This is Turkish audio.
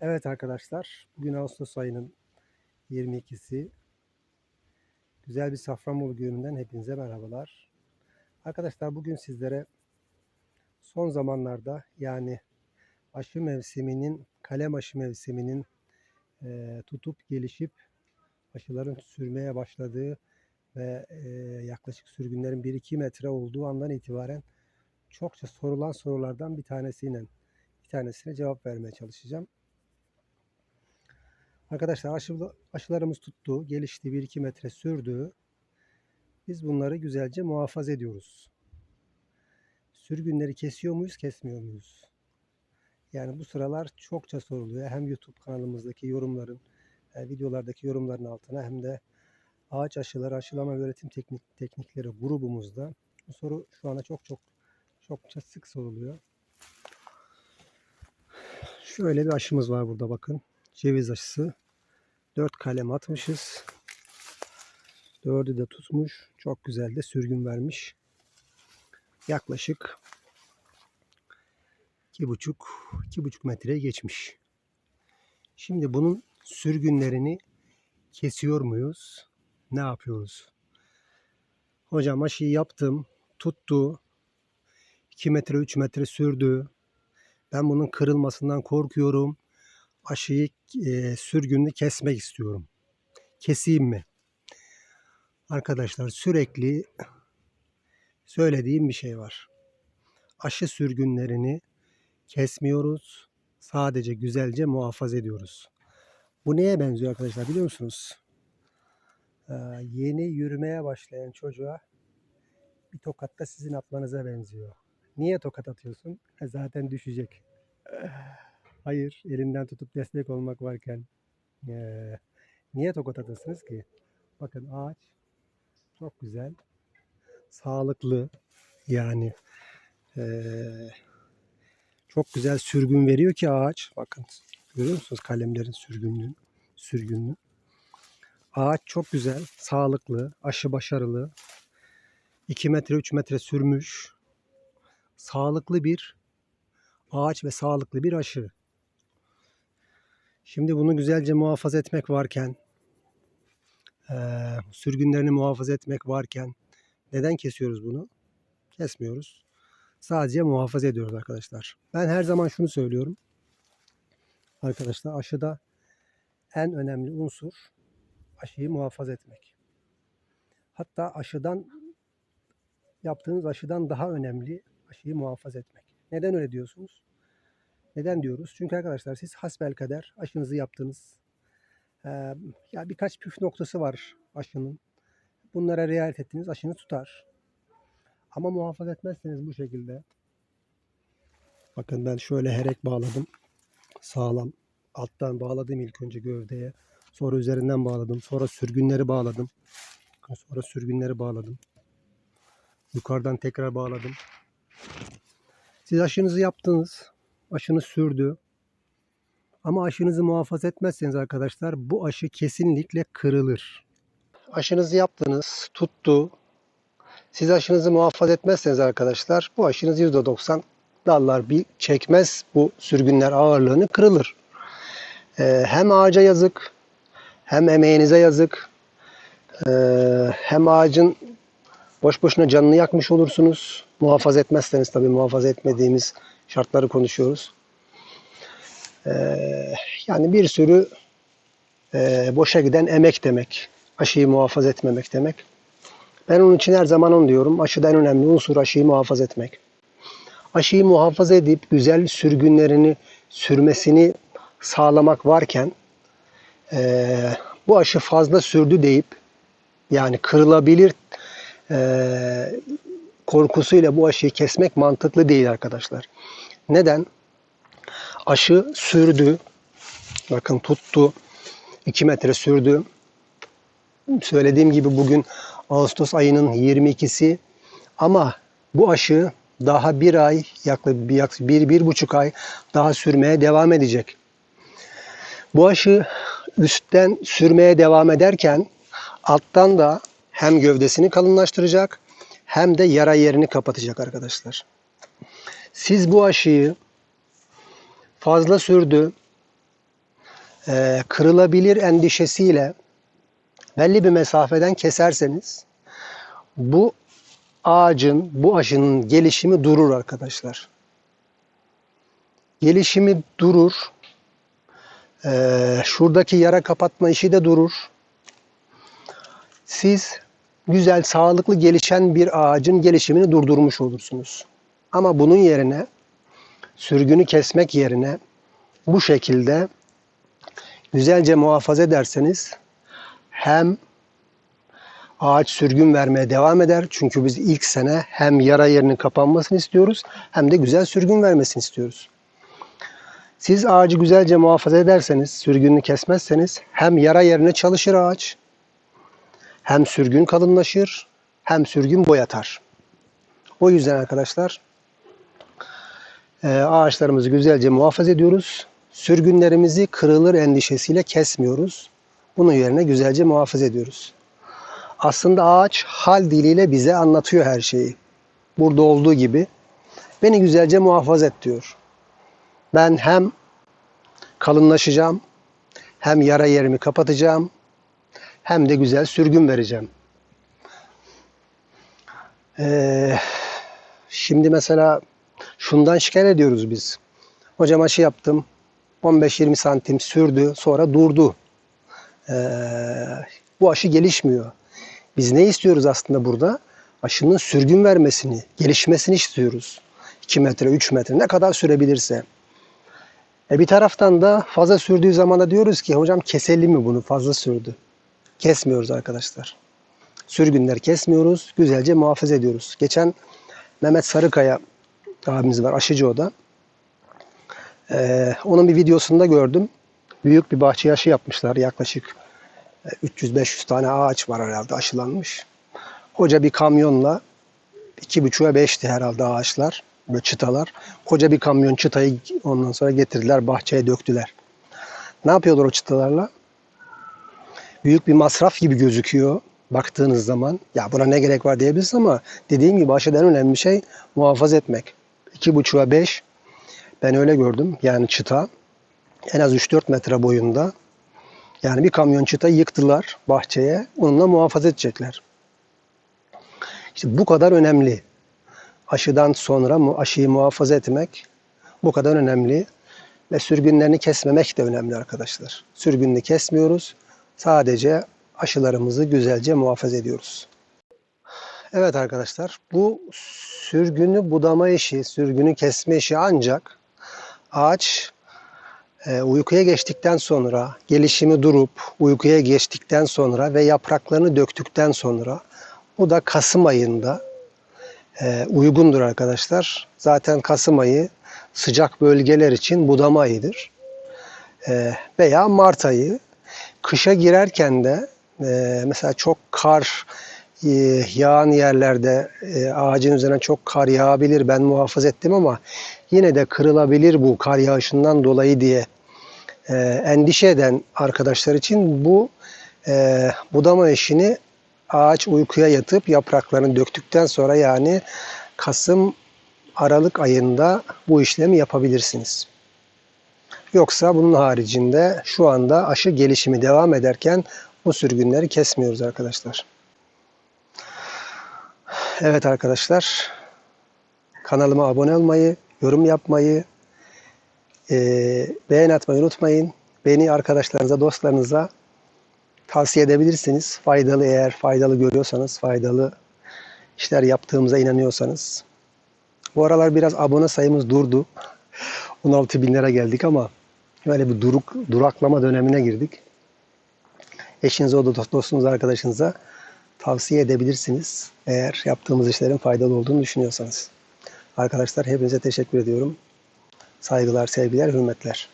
Evet arkadaşlar, bugün Ağustos ayının 22'si. Güzel bir Safranbolu gününden hepinize merhabalar. Arkadaşlar bugün sizlere son zamanlarda yani aşı mevsiminin, kalem aşı mevsiminin eee, tutup gelişip aşıların sürmeye başladığı ve eee, yaklaşık sürgünlerin 1-2 metre olduğu andan itibaren çokça sorulan sorulardan bir tanesiyle bir tanesine cevap vermeye çalışacağım. Arkadaşlar aşı, aşılarımız tuttu, gelişti, 1-2 metre sürdü. Biz bunları güzelce muhafaza ediyoruz. Sürgünleri kesiyor muyuz, kesmiyor muyuz? Yani bu sıralar çokça soruluyor. Hem YouTube kanalımızdaki yorumların, e, videolardaki yorumların altına hem de ağaç aşıları, aşılama ve öğretim teknik, teknikleri grubumuzda bu soru şu anda çok çok çokça sık soruluyor. Şöyle bir aşımız var burada bakın. Ceviz aşısı. 4 kalem atmışız. Dördü de tutmuş. Çok güzel de sürgün vermiş. Yaklaşık iki buçuk, iki buçuk metreye geçmiş. Şimdi bunun sürgünlerini kesiyor muyuz? Ne yapıyoruz? Hocam aşıyı yaptım. Tuttu. 2 metre 3 metre sürdü. Ben bunun kırılmasından korkuyorum. Aşıyı e, sürgününü kesmek istiyorum. Keseyim mi? Arkadaşlar sürekli söylediğim bir şey var. Aşı sürgünlerini kesmiyoruz. Sadece güzelce muhafaza ediyoruz. Bu neye benziyor arkadaşlar biliyor musunuz? Ee, yeni yürümeye başlayan çocuğa bir tokat da sizin atmanıza benziyor. Niye tokat atıyorsun? Zaten düşecek. Hayır, elinden tutup destek olmak varken eee, niye tokat atasınız ki? Bakın ağaç çok güzel, sağlıklı yani eee, çok güzel sürgün veriyor ki ağaç. Bakın görüyor musunuz kalemlerin sürgünlüğünü? sürgünlüğü. Ağaç çok güzel, sağlıklı, aşı başarılı. 2 metre 3 metre sürmüş. Sağlıklı bir ağaç ve sağlıklı bir aşı. Şimdi bunu güzelce muhafaza etmek varken, sürgünlerini muhafaza etmek varken neden kesiyoruz bunu? Kesmiyoruz. Sadece muhafaza ediyoruz arkadaşlar. Ben her zaman şunu söylüyorum. Arkadaşlar aşıda en önemli unsur aşıyı muhafaza etmek. Hatta aşıdan yaptığınız aşıdan daha önemli aşıyı muhafaza etmek. Neden öyle diyorsunuz? Neden diyoruz? Çünkü arkadaşlar siz hasbelkader aşınızı yaptınız. Ee, ya birkaç püf noktası var aşının. Bunlara riayet ettiniz aşını tutar. Ama muhafaza etmezseniz bu şekilde. Bakın ben şöyle herek bağladım. Sağlam. Alttan bağladım ilk önce gövdeye. Sonra üzerinden bağladım. Sonra sürgünleri bağladım. Sonra sürgünleri bağladım. Yukarıdan tekrar bağladım. Siz aşınızı yaptınız. Aşınız sürdü. Ama aşınızı muhafaza etmezseniz arkadaşlar bu aşı kesinlikle kırılır. Aşınızı yaptınız, tuttu. Siz aşınızı muhafaza etmezseniz arkadaşlar bu aşınız %90 dallar bir çekmez. Bu sürgünler ağırlığını kırılır. Ee, hem ağaca yazık, hem emeğinize yazık, ee, hem ağacın boş boşuna canını yakmış olursunuz. Muhafaza etmezseniz tabii muhafaza etmediğimiz şartları konuşuyoruz. Ee, yani bir sürü e, boşa giden emek demek. Aşıyı muhafaza etmemek demek. Ben onun için her zaman onu diyorum. Aşıda en önemli unsur aşıyı muhafaza etmek. Aşıyı muhafaza edip güzel sürgünlerini sürmesini sağlamak varken e, bu aşı fazla sürdü deyip yani kırılabilir e, korkusuyla bu aşıyı kesmek mantıklı değil arkadaşlar. Neden? Aşı sürdü. Bakın tuttu. 2 metre sürdü. Söylediğim gibi bugün Ağustos ayının 22'si ama bu aşı daha bir ay yaklaşık bir, bir buçuk ay daha sürmeye devam edecek. Bu aşı üstten sürmeye devam ederken alttan da hem gövdesini kalınlaştıracak hem de yara yerini kapatacak arkadaşlar. Siz bu aşıyı fazla sürdü, e, kırılabilir endişesiyle belli bir mesafeden keserseniz bu ağacın, bu aşının gelişimi durur arkadaşlar. Gelişimi durur. Ee, şuradaki yara kapatma işi de durur. Siz güzel, sağlıklı gelişen bir ağacın gelişimini durdurmuş olursunuz. Ama bunun yerine sürgünü kesmek yerine bu şekilde güzelce muhafaza ederseniz hem ağaç sürgün vermeye devam eder. Çünkü biz ilk sene hem yara yerinin kapanmasını istiyoruz hem de güzel sürgün vermesini istiyoruz. Siz ağacı güzelce muhafaza ederseniz, sürgününü kesmezseniz hem yara yerine çalışır ağaç, hem sürgün kalınlaşır, hem sürgün boyatar. O yüzden arkadaşlar e, ağaçlarımızı güzelce muhafaza ediyoruz. Sürgünlerimizi kırılır endişesiyle kesmiyoruz. Bunun yerine güzelce muhafaza ediyoruz. Aslında ağaç hal diliyle bize anlatıyor her şeyi. Burada olduğu gibi beni güzelce muhafaza et diyor. Ben hem kalınlaşacağım, hem yara yerimi kapatacağım, hem de güzel sürgün vereceğim. Ee, şimdi mesela şundan şikayet ediyoruz biz. Hocam aşı yaptım. 15-20 santim sürdü. Sonra durdu. Ee, bu aşı gelişmiyor. Biz ne istiyoruz aslında burada? Aşının sürgün vermesini, gelişmesini istiyoruz. 2 metre, 3 metre ne kadar sürebilirse. E bir taraftan da fazla sürdüğü zaman da diyoruz ki hocam keselim mi bunu fazla sürdü. Kesmiyoruz arkadaşlar. Sürgünler kesmiyoruz. Güzelce muhafaza ediyoruz. Geçen Mehmet Sarıkaya abimiz var. Aşıcı o da. Ee, onun bir videosunda gördüm. Büyük bir bahçe aşı yapmışlar. Yaklaşık 300-500 tane ağaç var herhalde aşılanmış. Koca bir kamyonla 2,5'a 5'ti herhalde ağaçlar. Böyle çıtalar. Koca bir kamyon çıtayı ondan sonra getirdiler bahçeye döktüler. Ne yapıyorlar o çıtalarla? Büyük bir masraf gibi gözüküyor baktığınız zaman. Ya buna ne gerek var diyebilirsiniz ama dediğim gibi aşıdan önemli şey muhafaza etmek. 2,5'a 5 ben öyle gördüm. Yani çıta en az 3-4 metre boyunda. Yani bir kamyon çıta yıktılar bahçeye. Onunla muhafaza edecekler. İşte bu kadar önemli. Aşıdan sonra aşıyı muhafaza etmek bu kadar önemli. Ve sürgünlerini kesmemek de önemli arkadaşlar. Sürgününü kesmiyoruz. Sadece aşılarımızı güzelce muhafaza ediyoruz. Evet arkadaşlar bu sürgünü budama işi, sürgünü kesme işi ancak ağaç e, uykuya geçtikten sonra, gelişimi durup uykuya geçtikten sonra ve yapraklarını döktükten sonra bu da Kasım ayında e, uygundur arkadaşlar. Zaten Kasım ayı sıcak bölgeler için budama ayıdır. E, veya Mart ayı. Kışa girerken de e, mesela çok kar e, yağan yerlerde e, ağacın üzerine çok kar yağabilir. Ben muhafaza ettim ama yine de kırılabilir bu kar yağışından dolayı diye e, endişe eden arkadaşlar için bu e, budama işini ağaç uykuya yatıp yapraklarını döktükten sonra yani Kasım Aralık ayında bu işlemi yapabilirsiniz. Yoksa bunun haricinde şu anda aşı gelişimi devam ederken bu sürgünleri kesmiyoruz arkadaşlar. Evet arkadaşlar kanalıma abone olmayı, yorum yapmayı, e, beğen atmayı unutmayın. Beni arkadaşlarınıza, dostlarınıza tavsiye edebilirsiniz. Faydalı eğer faydalı görüyorsanız, faydalı işler yaptığımıza inanıyorsanız. Bu aralar biraz abone sayımız durdu. 16 binlere geldik ama böyle bir duruk, duraklama dönemine girdik. Eşinize, dostunuza, arkadaşınıza tavsiye edebilirsiniz. Eğer yaptığımız işlerin faydalı olduğunu düşünüyorsanız. Arkadaşlar hepinize teşekkür ediyorum. Saygılar, sevgiler, hürmetler.